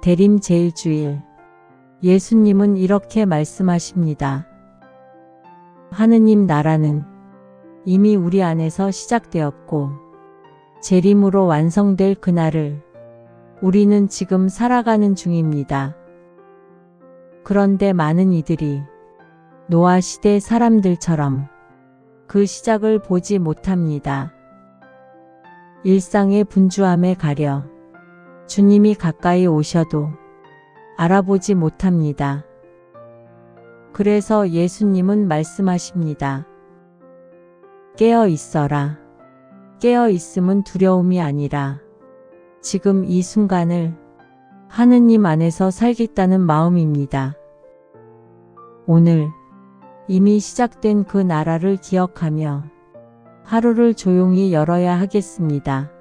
대림 제일주일 예수님은 이렇게 말씀하십니다. 하느님 나라는 이미 우리 안에서 시작되었고 재림으로 완성될 그날을 우리는 지금 살아가는 중입니다. 그런데 많은 이들이 노아 시대 사람들처럼 그 시작을 보지 못합니다. 일상의 분주함에 가려 주님이 가까이 오셔도 알아보지 못합니다. 그래서 예수님은 말씀하십니다. 깨어 있어라. 깨어 있음은 두려움이 아니라 지금 이 순간을 하느님 안에서 살겠다는 마음입니다. 오늘 이미 시작된 그 나라를 기억하며 하루를 조용히 열어야 하겠습니다.